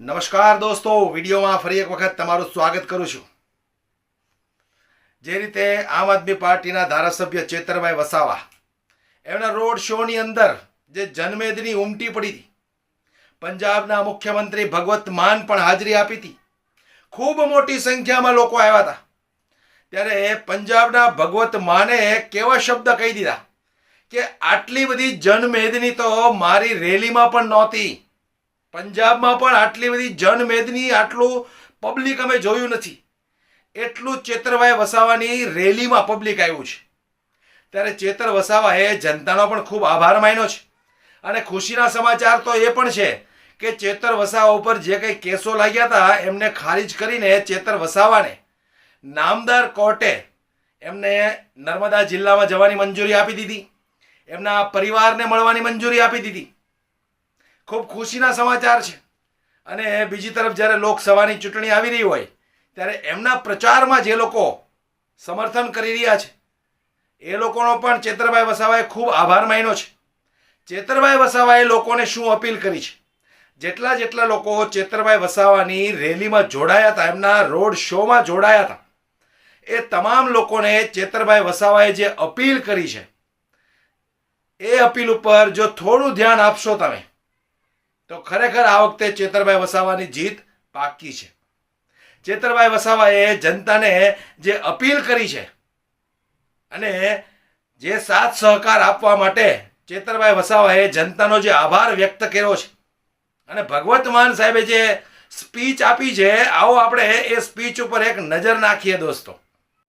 નમસ્કાર દોસ્તો, વિડીયોમાં ફરી એક વખત તમારું સ્વાગત કરું છું. જે રીતે આમ આદમી પાર્ટીના ધારાસભ્ય ચેતરભાઈ વસાવા, એમના રોડ શોની અંદર જે જનમેદની ઉમટી પડી હતી, પંજાબના મુખ્યમંત્રી ભગવત માન પણ હાજરી આપી હતી. ખૂબ મોટી સંખ્યામાં લોકો આવ્યા હતા. ત્યારે પંજાબના ભગવત માને કેવા શબ્દ કહી દીધા કે આટલી બધી જનમેદની તો મારી રેલીમાં પણ નહોતી. પંજાબમાં પણ આટલી બધી જનમેદની આટલું પબ્લિક અમે જોયું નથી. એટલું ચેતરભાઈ વસાવાની રેલીમાં પબ્લિક આવ્યું છે. ત્યારે ચેતર વસાવાએ જનતાનો પણ ખૂબ આભાર માન્યો છે. અને ખુશીના સમાચાર તો એ પણ છે કે ચેતર વસાવા ઉપર જે કંઈ કેસો લાગ્યા હતા, એમને ખારિજ કરીને ચેતર વસાવાને નામદાર કોર્ટે એમને નર્મદા જિલ્લામાં જવાની મંજૂરી આપી દીધી. એમના પરિવારને મળવાની મંજૂરી આપી દીધી. ખૂબ ખુશીના સમાચાર છે. અને બીજી તરફ જ્યારે લોકસભાની ચૂંટણી આવી રહી હોય, ત્યારે એમના પ્રચારમાં જે લોકો સમર્થન કરી રહ્યા છે, એ લોકોનો પણ ચેતરભાઈ વસાવાએ ખૂબ આભાર માન્યો છે. ચેતરભાઈ વસાવાએ લોકોને શું અપીલ કરી છે? જેટલા જેટલા લોકો ચેતરભાઈ વસાવાની રેલીમાં જોડાયા હતા, એમના રોડ શોમાં જોડાયા હતા, એ તમામ લોકોને ચેતરભાઈ વસાવાએ જે અપીલ કરી છે, એ અપીલ ઉપર જો થોડું ધ્યાન આપશો તમે તો ખરેખર આ વખતે ચેતરભાઈ વસાવાની જીત પાકી છે ચેતરભાઈ વસાવાએ જનતાને જે અપીલ કરી છે અને જે સાથ સહકાર આપવા માટે ચેતરભાઈ વસાવાએ જનતાનો જે આભાર વ્યક્ત કર્યો છે અને ભગવત માન સાહેબે જે સ્પીચ આપી છે આવો આપણે એ સ્પીચ ઉપર એક નજર નાખીએ દોસ્તો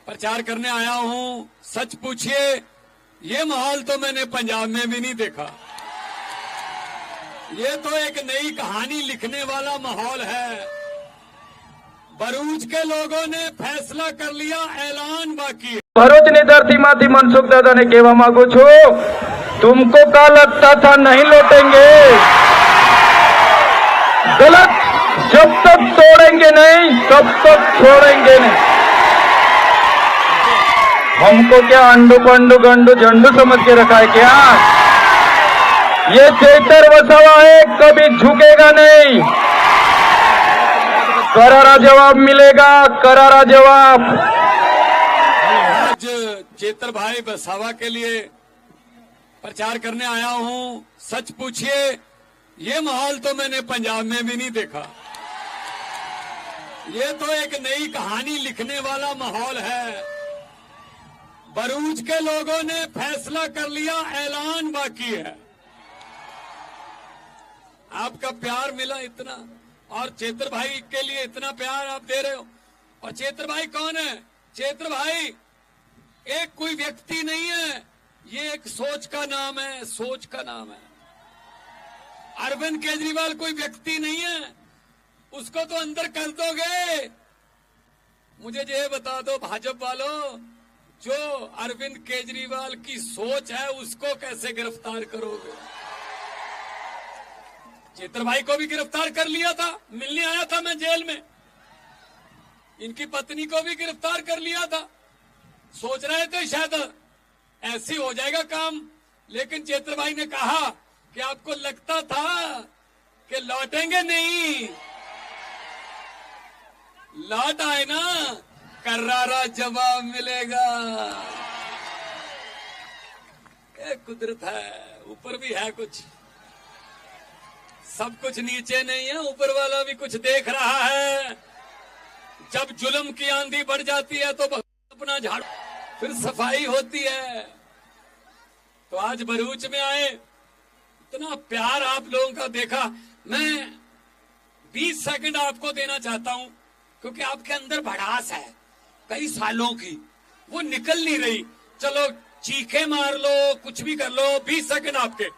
प्रचार करने आया हूं सच पूछिए ये माहौल तो मैंने पंजाब में भी नहीं देखा ये तो एक नई कहानी लिखने वाला माहौल है भरूच के लोगों ने फैसला कर लिया ऐलान बाकी है ભરૂચની ધરતીમાંથી મનસુખ દાદાને કહેવા માંગુ છું तुमको का लगता था नहीं लौटेंगे गलत जब तक तोड़ेंगे नहीं तब तक छोड़ेंगे नहीं हमको क्या अंडू पंडू गंडू झंडू समझ के रखा है क्या ये चेतर वसावा है, कभी झुकेगा नहीं। करारा जवाब मिलेगा, करारा जवाब। आज चेतर भाई बसावा के लिए प्रचार करने आया हूँ। सच पूछिए, ये माहौल तो मैंने पंजाब में भी नहीं देखा। ये तो एक नई कहानी लिखने वाला माहौल है। भरूच के लोगों ने फैसला कर लिया, ऐलान बाकी है। आपका प्यार मिला इतना। और चेत्र भाई के लिए इतना प्यार आप दे रहे हो। और चेत्र भाई कौन है? चेत्र भाई, एक कोई व्यक्ति नहीं है। ये एक सोच का नाम है, सोच का नाम है। अरविंद केजरीवाल कोई व्यक्ति नहीं है। उसको तो अंदर कर दोगे। मुझे ये बता दो, भाजपा वालों, जो अरविंद केजरीवाल की सोच है, उसको कैसे गिरफ़्तार करोगे? चेतर भाई को भी गिरफ़्तार कर लिया था। मिलने आया था मैं जेल में। इनकी पत्नी को भी गिरफ़्तार कर लिया था। सोच रहे थे शायद ऐसे हो जाएगा काम, लेकिन चेत्र भाई ने कहा कि आपको लगता था कि लौटेंगे नहीं। लौट आए ना, करारा जवाब मिलेगा। ये कुदरत है, ऊपर भी है कुछ। सब कुछ नीचे नहीं है, ऊपर वाला भी कुछ देख रहा है। जब जुल्म की आंधी बढ़ जाती है तो अपना झाड़ू, फिर सफ़ाई होती है। तो आज भरूच में आए, इतना प्यार आप लोगों का देखा। मैं 20 सेकंड आपको देना चाहता हूँ, क्योंकि आपके अंदर भड़ास है, कई सालों की। वो निकल नहीं रही। चलो, चीखे मार लो, कुछ भी कर लो 20 सेकंड आपके।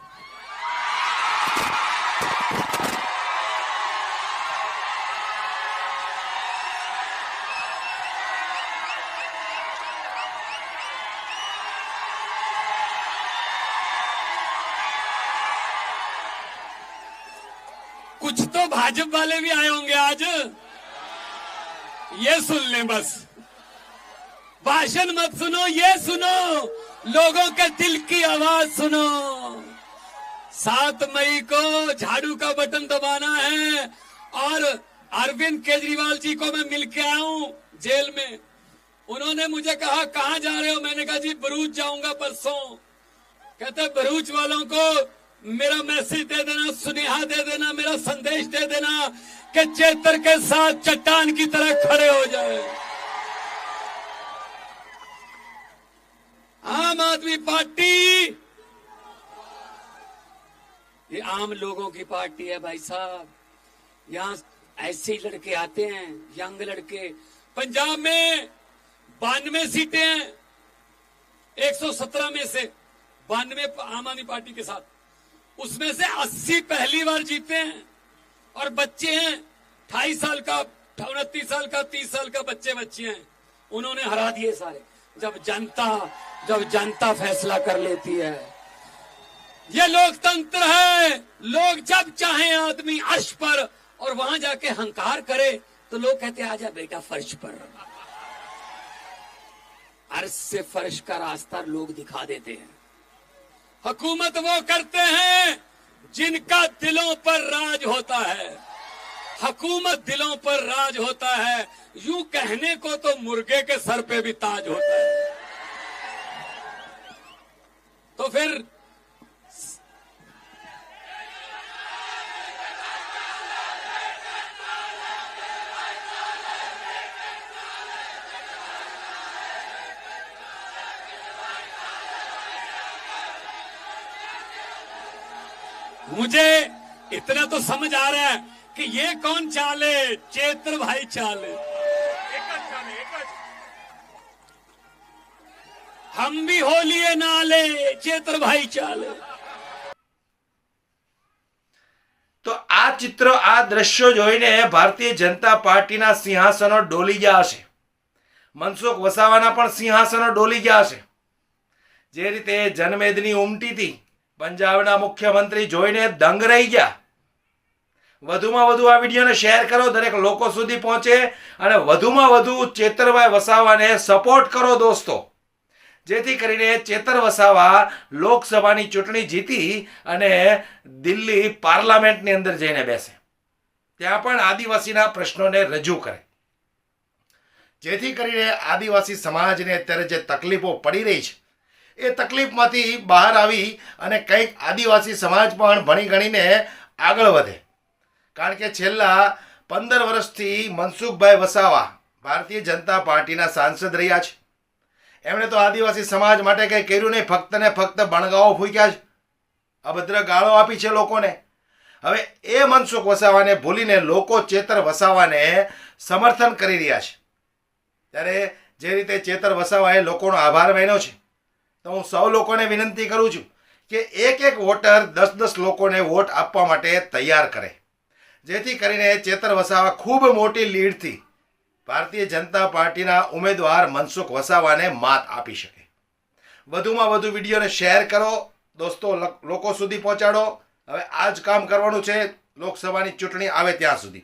तो भाजपा वाले भी आए होंगे आज। ये सुन लें बस। भाषण मत सुनो, ये सुनो। लोगों के दिल की आवाज़ सुनो। सात मई को झाड़ू का बटन दबाना है और अरविंद केजरीवाल जी को मैं मिल के आया हूँ जेल में। उन्होंने मुझे कहा, कहाँ जा रहे हो? मैंने कहा, जी, भरूच जाऊँगा परसों। कहते, भरूच वालों को मेरा मैसेज दे देना, सुनेहा दे देना, मेरा संदेश दे देना कि चेतर के साथ चट्टान की तरह खड़े हो जाए। आम आदमी पार्टी। ये आम लोगों की पार्टी है भाई साहब। यहाँ ऐसे लड़के आते हैं, यंग लड़के। पंजाब में बानवे सीटें हैं। 117 में से बानवे आम आदमी पार्टी के साथ। उसमें से 80 पहली बार जीते हैं। और बच्चे हैं, ढाई साल का, उनतीस साल का, तीस साल का बच्चे बच्चे हैं। उन्होंने हरा दिए सारे। जब जनता जब जनता फैसला कर लेती है। ये लोकतंत्र है। लोग जब चाहे आदमी अर्श पर और वहाँ जाके हंकार करे तो लोग कहते आ आजा बेटा, फर्श पर। अर्श से फर्श का रास्ता लोग दिखा देते हैं। हुकूमत वो करते हैं जिनका दिलों पर राज होता है। हकूमत दिलों पर राज होता है। यूँ कहने को तो मुर्गे के सर पे भी ताज होता है। तो फिर मुझे इतना तो समझ आ रहा है कि ये कौन चाले चेत्र भाई चाले हम भी होलिए नाले चेत्र भाई चाले તો આ ચિત્ર આ દ્રશ્યો જોઈને ભારતીય જનતા પાર્ટીના સિંહાસનો ડોલી ગયા હશે મનસુખ વસાવાના પણ સિંહાસનો ડોલી ગયા હશે જે રીતે જનમેદની ઉમટી હતી પંજાબના મુખ્યમંત્રી જોઈને દંગ રહી ગયા. વધુમાં વધુ આ વિડીયોને શેર કરો, દરેક લોકો સુધી પહોંચે અને વધુમાં વધુ ચેતરભાઈ વસાવાને સપોર્ટ કરો દોસ્તો. જેથી કરીને ચેતર વસાવા લોકસભાની ચૂંટણી જીતી અને દિલ્હી પાર્લામેન્ટની અંદર જઈને બેસે. ત્યાં પણ આદિવાસીના પ્રશ્નોને રજૂ કરે. જેથી કરીને આદિવાસી સમાજને અત્યારે જે તકલીફો પડી રહી છે એ તકલીફમાંથી બહાર આવી અને કંઈક આદિવાસી સમાજ પણ ભણી ગણીને આગળ વધે. કારણ કે છેલ્લા પંદર વર્ષથી મનસુખભાઈ વસાવા ભારતીય જનતા પાર્ટીના સાંસદ રહ્યા છે. એમણે તો આદિવાસી સમાજ માટે કંઈ કર્યું નહીં, ફક્ત ને ફક્ત બણગાઓ ફૂક્યા છે. અભદ્ર ગાળો આપી છે લોકોને. હવે એ મનસુખ વસાવાને ભૂલીને લોકો ચેતર વસાવાને સમર્થન કરી રહ્યા છે. ત્યારે જે રીતે ચેતર વસાવાએ લોકોનો આભાર માન્યો છે. તો હું સૌ લોકોને વિનંતી કરું છું કે એક એક વોટર દસ દસ લોકોને વોટ આપવા માટે તૈયાર કરે. જેથી કરીને ચેતર વસાવા ખૂબ મોટી લીડથી ભારતીય જનતા પાર્ટીના ઉમેદવાર મનસુખ વસાવાને માત આપી શકે. વધુમાં વધુ વિડીયોને શેર કરો, દોસ્તો લક- સુધી પહોંચાડો. હવે આ જ કામ કરવાનું છે. લોકસભાની ચૂંટણી આવે ત્યાં સુધી.